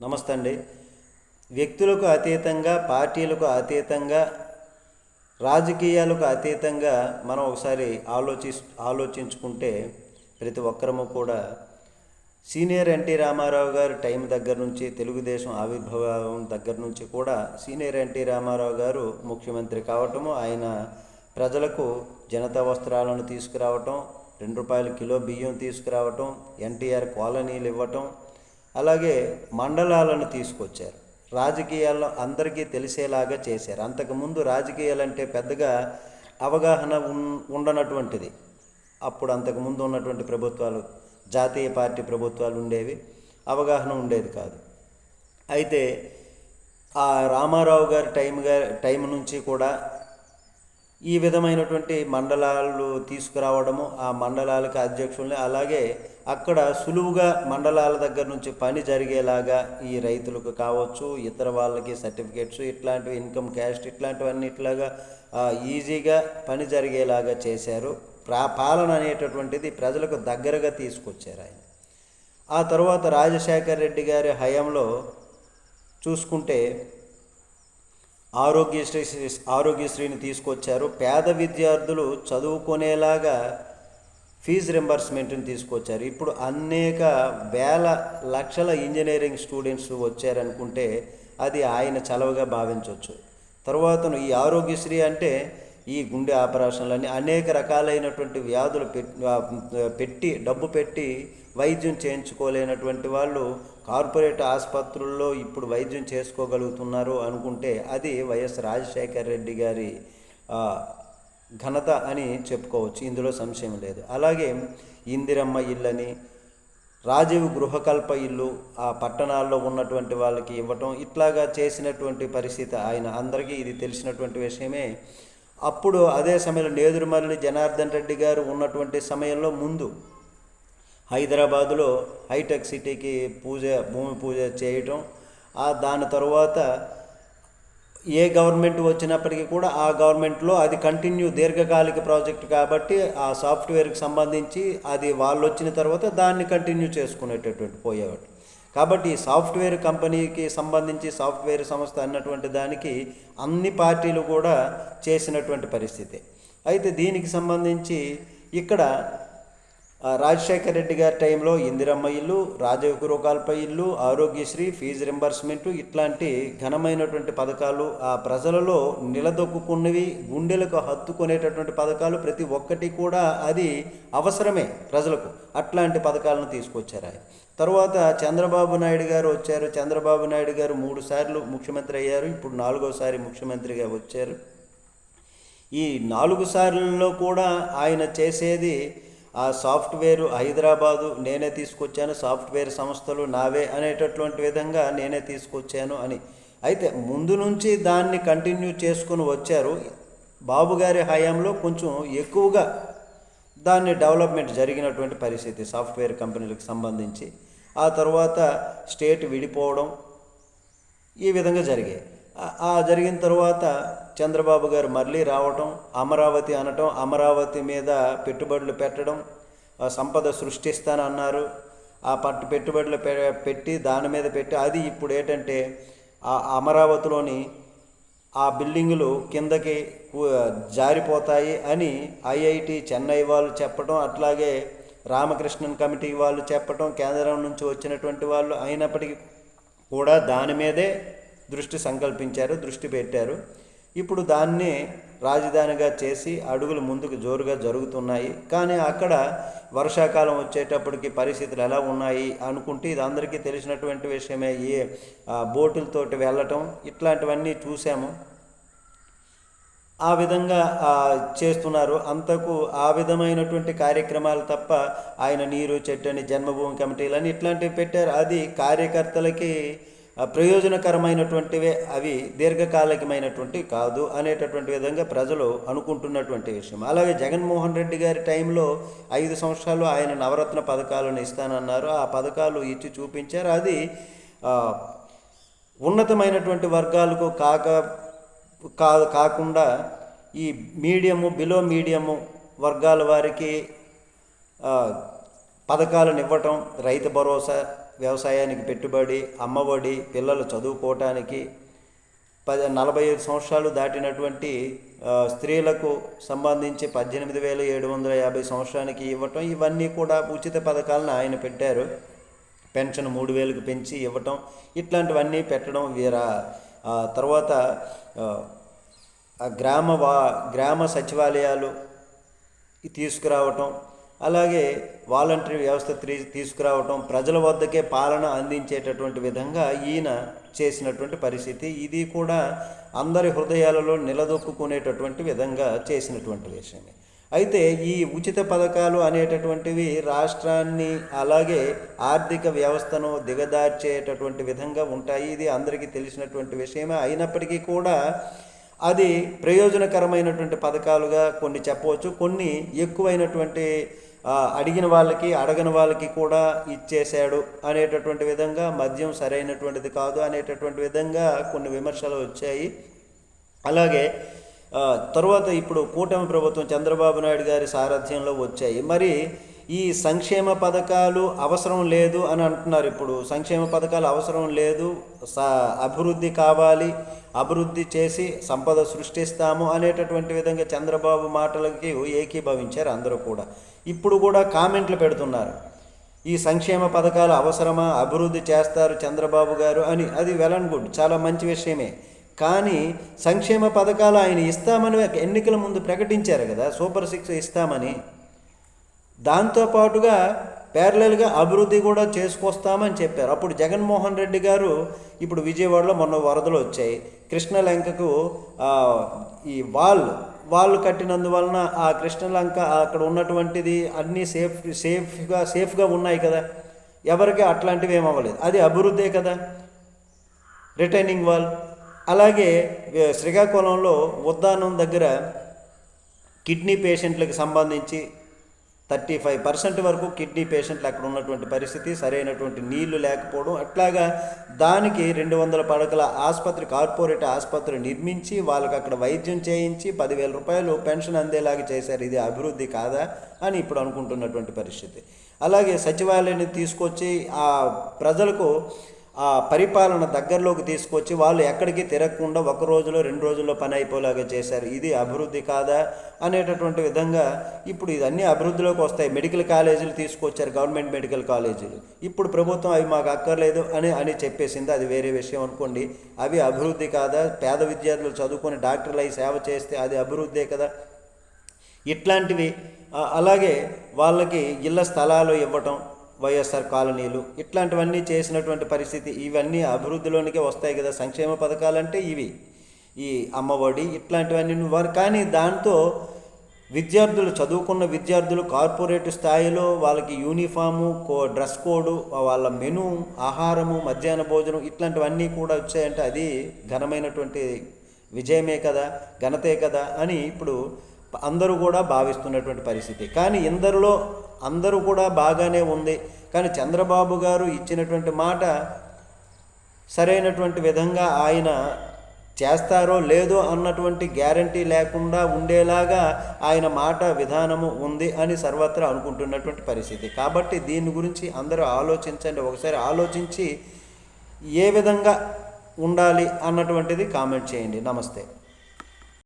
నమస్తే అండి. వ్యక్తులకు అతీతంగా పార్టీలకు అతీతంగా రాజకీయాలకు అతీతంగా మనం ఒకసారి ఆలోచి ఆలోచించుకుంటే ప్రతి ఒక్కరము కూడా సీనియర్ ఎన్టీ రామారావు గారి టైం దగ్గర నుంచి తెలుగుదేశం ఆవిర్భావం దగ్గర నుంచి కూడా సీనియర్ ఎన్టీ రామారావు గారు ముఖ్యమంత్రి కావటము ఆయన ప్రజలకు జనతా వస్త్రాలను తీసుకురావటం రెండు రూపాయల కిలో బియ్యం తీసుకురావటం ఎన్టీఆర్ కాలనీలు ఇవ్వటం అలాగే మండలాలను తీసుకొచ్చారు. రాజకీయాల్లో అందరికీ తెలిసేలాగా చేశారు. అంతకుముందు రాజకీయాలంటే పెద్దగా అవగాహన ఉన్ ఉండనటువంటిది. అప్పుడు అంతకుముందు ఉన్నటువంటి ప్రభుత్వాలు జాతీయ పార్టీ ప్రభుత్వాలు ఉండేవి. అవగాహన ఉండేది కాదు. అయితే ఆ రామారావు గారి టైం గారి టైం నుంచి కూడా ఈ విధమైనటువంటి మండలాలు తీసుకురావడము ఆ మండలాలకు అధ్యక్షుల్ని అలాగే అక్కడ సులువుగా మండలాల దగ్గర నుంచి పని జరిగేలాగా ఈ రైతులకు కావచ్చు ఇతర వాళ్ళకి సర్టిఫికేట్స్ ఇట్లాంటివి ఇన్కమ్ క్యాస్ట్ ఇట్లాంటివన్నీ ఇట్లాగా ఈజీగా పని జరిగేలాగా చేశారు. ప్రా పాలన అనేటటువంటిది ప్రజలకు దగ్గరగా తీసుకొచ్చారు ఆయన. ఆ తర్వాత రాజశేఖర్ రెడ్డి గారి హయాంలో చూసుకుంటే ఆరోగ్యశ్రీ ఆరోగ్యశ్రీని తీసుకొచ్చారు. పేద విద్యార్థులు చదువుకునేలాగా ఫీజు రింబర్స్మెంట్ని తీసుకొచ్చారు. ఇప్పుడు అనేక వేల లక్షల ఇంజనీరింగ్ స్టూడెంట్స్ వచ్చారనుకుంటే అది ఆయన చలవగా భావించవచ్చు తర్వాత ఈ ఆరోగ్యశ్రీ అంటే ఈ గుండె ఆపరేషన్లని అనేక రకాలైనటువంటి వ్యాధులు పెట్టి డబ్బు పెట్టి వైద్యం చేయించుకోలేనటువంటి వాళ్ళు కార్పొరేట్ ఆసుపత్రుల్లో ఇప్పుడు వైద్యం చేసుకోగలుగుతున్నారు అనుకుంటే అది వైఎస్ రాజశేఖర రెడ్డి గారి ఘనత అని చెప్పుకోవచ్చు. ఇందులో సంశయం లేదు. అలాగే ఇందిరమ్మ ఇల్లని రాజీవ్ గృహకల్ప ఇల్లు ఆ పట్టణాల్లో ఉన్నటువంటి వాళ్ళకి ఇవ్వటం ఇట్లాగా చేసినటువంటి పరిస్థితి ఆయన అందరికీ ఇది తెలిసినటువంటి విషయమే. అప్పుడు అదే సమయంలో నేదురుమల్లి జనార్దన్ రెడ్డి గారు ఉన్నటువంటి సమయంలో ముందు హైదరాబాదులో హైటెక్ సిటీకి పూజ భూమి పూజ చేయటం ఆ దాని తర్వాత ఏ గవర్నమెంట్ వచ్చినప్పటికీ కూడా ఆ గవర్నమెంట్లో అది కంటిన్యూ దీర్ఘకాలిక ప్రాజెక్ట్ కాబట్టి ఆ సాఫ్ట్వేర్కి సంబంధించి అది వాళ్ళు వచ్చిన తర్వాత దాన్ని కంటిన్యూ చేసుకునేటటువంటి పోయేవాడు కాబట్టి సాఫ్ట్వేర్ కంపెనీకి సంబంధించి సాఫ్ట్వేర్ సంస్థ అన్నటువంటి దానికి అన్ని పార్టీలు కూడా చేసినటువంటి పరిస్థితి. అయితే దీనికి సంబంధించి ఇక్కడ రాజశేఖర్ రెడ్డి గారి టైంలో ఇందిరమ్మ ఇల్లు రాజీవ్ గృహకల్ప ఇల్లు ఆరోగ్యశ్రీ ఫీజు రింబర్స్మెంట్ ఇట్లాంటి ఘనమైనటువంటి పథకాలు ఆ ప్రజలలో నిలదొక్కున్నవి గుండెలకు హత్తుకునేటటువంటి పథకాలు ప్రతి ఒక్కటి కూడా అది అవసరమే ప్రజలకు. అట్లాంటి పథకాలను తీసుకొచ్చారు ఆయన. తర్వాత చంద్రబాబు నాయుడు గారు వచ్చారు. చంద్రబాబు నాయుడు గారు మూడు సార్లు ముఖ్యమంత్రి అయ్యారు. ఇప్పుడు నాలుగోసారి ముఖ్యమంత్రిగా వచ్చారు. ఈ నాలుగు సార్లలో కూడా ఆయన చేసేది ఆ సాఫ్ట్వేర్ హైదరాబాదు నేనే తీసుకొచ్చాను సాఫ్ట్వేర్ సంస్థలు నావే అనేటటువంటి విధంగా నేనే తీసుకొచ్చాను అని. అయితే ముందు నుంచి దాన్ని కంటిన్యూ చేసుకుని వచ్చారు. బాబుగారి హయాంలో కొంచెం ఎక్కువగా దాన్ని డెవలప్మెంట్ జరిగినటువంటి పరిస్థితి సాఫ్ట్వేర్ కంపెనీలకు సంబంధించి. ఆ తర్వాత స్టేట్ విడిపోవడం ఈ విధంగా జరిగాయి. ఆ- జరిగిన తర్వాత చంద్రబాబు గారు మళ్ళీ రావటం అమరావతి అనటం అమరావతి మీద పెట్టుబడులు పెట్టడం సంపద సృష్టిస్తానన్నారు. ఆ పట్టు పెట్టుబడులు పె- పెట్టి దాని మీద పెట్టి అది ఇప్పుడు ఏంటంటే ఆ అమరావతిలోని ఆ బిల్డింగులు కిందకి జారిపోతాయి అని ఐఐటి చెన్నై వాళ్ళు చెప్పడం అట్లాగే రామకృష్ణన్ కమిటీ వాళ్ళు చెప్పడం కేంద్రం నుంచి వచ్చినటువంటి వాళ్ళు అయినప్పటికీ కూడా దాని మీదే దృష్టి సంకల్పించారు దృష్టి పెట్టారు. ఇప్పుడు దాన్ని రాజధానిగా చేసి అడుగులు ముందుకు జోరుగా జరుగుతున్నాయి. కానీ అక్కడ వర్షాకాలం వచ్చేటప్పటికి పరిస్థితులు ఎలా ఉన్నాయి అనుకుంటే ఇది అందరికీ తెలిసినటువంటి విషయమే. ఏ బోటులతోటి వెళ్ళటం ఇట్లాంటివన్నీ చూసాము. ఆ విధంగా చేస్తున్నారు. అంతకు ఆ విధమైనటువంటి కార్యక్రమాలు తప్ప ఆయన నీరు చెట్టని జన్మభూమి కమిటీలని ఇట్లాంటివి పెట్టారు. అది కార్యకర్తలకి ప్రయోజనకరమైనటువంటివే అవి దీర్ఘకాలికమైనటువంటి కాదు అనేటటువంటి విధంగా ప్రజలు అనుకుంటున్నటువంటి విషయం. అలాగే జగన్మోహన్ రెడ్డి గారి టైంలో ఐదు సంవత్సరాలు ఆయన నవరత్న పథకాలను ఇస్తానన్నారు. ఆ పథకాలు ఇచ్చి చూపించారు. అది ఉన్నతమైనటువంటి వర్గాలకు కాక కా కాకుండా ఈ మీడియము బిలో మీడియము వర్గాల వారికి పథకాలను ఇవ్వటం రైతు భరోసా వ్యవసాయానికి పెట్టుబడి అమ్మఒడి పిల్లలు చదువుకోవటానికి పది నలభై ఐదు సంవత్సరాలు దాటినటువంటి స్త్రీలకు సంబంధించి పద్దెనిమిది వేల ఏడు వందల యాభై సంవత్సరానికి ఇవ్వటం ఇవన్నీ కూడా ఉచిత పథకాలను ఆయన పెట్టారు. పెన్షన్ మూడు వేలకు పెంచి ఇవ్వటం ఇట్లాంటివన్నీ పెట్టడం వీరా తర్వాత గ్రామ వా గ్రామ సచివాలయాలు తీసుకురావటం అలాగే వాలంటరీ వ్యవస్థ తీ- తీసుకురావటం ప్రజల వద్దకే పాలన అందించేటటువంటి విధంగా ఈయన చేసినటువంటి పరిస్థితి. ఇది కూడా అందరి హృదయాలలో నిలదొక్కునేటటువంటి విధంగా చేసినటువంటి విషయమే. అయితే ఈ ఉచిత పథకాలు అనేటటువంటివి రాష్ట్రాన్ని అలాగే ఆర్థిక వ్యవస్థను దిగదార్చేటటువంటి విధంగా ఉంటాయి. ఇది అందరికీ తెలిసినటువంటి విషయమే. అయినప్పటికీ కూడా అది ప్రయోజనకరమైనటువంటి పథకాలుగా కొన్ని చెప్పవచ్చు. కొన్ని ఎక్కువైనటువంటి అడిగిన వాళ్ళకి అడగని వాళ్ళకి కూడా ఇచ్చేశాడు అనేటటువంటి విధంగా మద్యం సరైనటువంటిది కాదు అనేటటువంటి విధంగా కొన్ని విమర్శలు వచ్చాయి. అలాగే తర్వాత తరువాత ఇప్పుడు కూటమి ప్రభుత్వం చంద్రబాబు నాయుడు గారి సారథ్యంలో వచ్చాయి. మరి ఈ సంక్షేమ పథకాలు అవసరం లేదు అని అంటున్నారు ఇప్పుడు. సంక్షేమ పథకాలు అవసరం లేదు స అభివృద్ధి కావాలి అభివృద్ధి చేసి సంపద సృష్టిస్తాము అనేటటువంటి విధంగా చంద్రబాబు మాటలకి ఏకీభవించారు అందరూ కూడా. ఇప్పుడు కూడా కామెంట్లు పెడుతున్నారు. ఈ సంక్షేమ పథకాలు అవసరమా? అభివృద్ధి చేస్తారు చంద్రబాబు గారు అని. అది వెల్ అండ్ గుడ్ చాలా మంచి విషయమే. కానీ సంక్షేమ పథకాలు ఆయన ఇస్తామని ఎన్నికల ముందు ప్రకటించారు కదా సూపర్ సిక్స్ ఇస్తామని. దాంతోపాటుగా ప్యారలల్గా అభివృద్ధి కూడా చేసుకొస్తామని చెప్పారు. అప్పుడు జగన్మోహన్ రెడ్డి గారు ఇప్పుడు విజయవాడలో మొన్న వరదలు వచ్చాయి. కృష్ణలంకకు ఈ వాల్ వాళ్ళు కట్టినందువలన ఆ కృష్ణలంక అక్కడ ఉన్నటువంటిది అన్నీ సేఫ్ సేఫ్గా సేఫ్గా ఉన్నాయి కదా. ఎవరికి అట్లాంటివి ఏమవ్వలేదు అది అభివృద్ధే కదా. Retaining wall. అలాగే శ్రీకాకుళంలో ఉద్దానం దగ్గర కిడ్నీ పేషెంట్లకు సంబంధించి థర్టీ ఫైవ్ పర్సెంట్ వరకు కిడ్నీ పేషెంట్లు అక్కడ ఉన్నటువంటి పరిస్థితి సరైనటువంటి నీళ్ళు లేకపోవడం అట్లాగా దానికి రెండు వందల పడకల ఆసుపత్రి కార్పొరేట్ ఆసుపత్రి నిర్మించి వాళ్ళకి అక్కడ వైద్యం చేయించి పదివేల రూపాయలు పెన్షన్ అందేలాగా చేశారు. ఇది అభివృద్ధి కాదా అని ఇప్పుడు అనుకుంటున్నటువంటి పరిస్థితి. అలాగే సచివాలయాన్ని తీసుకొచ్చి ఆ ప్రజలకు ఆ పరిపాలన దగ్గరలోకి తీసుకొచ్చి వాళ్ళు ఎక్కడికి తిరగకుండా ఒక రోజులో రెండు రోజుల్లో పని అయిపోలాగా చేశారు. ఇది అభివృద్ధి కాదా అనేటటువంటి విధంగా ఇప్పుడు ఇదన్నీ అభివృద్ధిలోకి వస్తాయి. మెడికల్ కాలేజీలు తీసుకొచ్చారు గవర్నమెంట్ మెడికల్ కాలేజీలు. ఇప్పుడు ప్రభుత్వం అవి మాకు అక్కర్లేదు అని అని చెప్పేసింది. అది వేరే విషయం అనుకోండి. అవి అభివృద్ధి కాదా? పేద విద్యార్థులు చదువుకొని డాక్టర్లు అయి సేవ చేస్తే అది అభివృద్ధే కదా? ఇట్లాంటివి అలాగే వాళ్ళకి ఇళ్ళ స్థలాలు ఇవ్వటం వైఎస్ఆర్ కాలనీలు. ఇట్లాంటివన్నీ చేసినటువంటి పరిస్థితి ఇవన్నీ అభివృద్ధిలోనికే వస్తాయి కదా. సంక్షేమ పథకాలంటే ఇవి. ఈ అమ్మఒడి ఇట్లాంటివన్నీ వారు కానీ దాంతో విద్యార్థులు చదువుకున్న విద్యార్థులు కార్పొరేట్ స్థాయిలో వాళ్ళకి యూనిఫాము కో డ్రెస్ కోడ్ వాళ్ళ మెను ఆహారము మధ్యాహ్న భోజనం ఇట్లాంటివన్నీ కూడా వచ్చాయంటే అది ఘనమైనటువంటి విజయమే కదా ఘనతే కదా అని ఇప్పుడు అందరూ కూడా భావిస్తున్నటువంటి పరిస్థితి. కానీ ఇందరిలో అందరూ కూడా బాగానే ఉంది. కానీ చంద్రబాబు గారు ఇచ్చినటువంటి మాట సరైనటువంటి విధంగా ఆయన చేస్తారో లేదో అన్నటువంటి గ్యారంటీ లేకుండా ఉండేలాగా ఆయన మాట విధానము ఉంది అని సర్వత్రా అనుకుంటున్నటువంటి పరిస్థితి. కాబట్టి దీని గురించి అందరూ ఆలోచించండి. ఒకసారి ఆలోచించి ఏ విధంగా ఉండాలి అన్నటువంటిది కామెంట్ చేయండి. నమస్తే.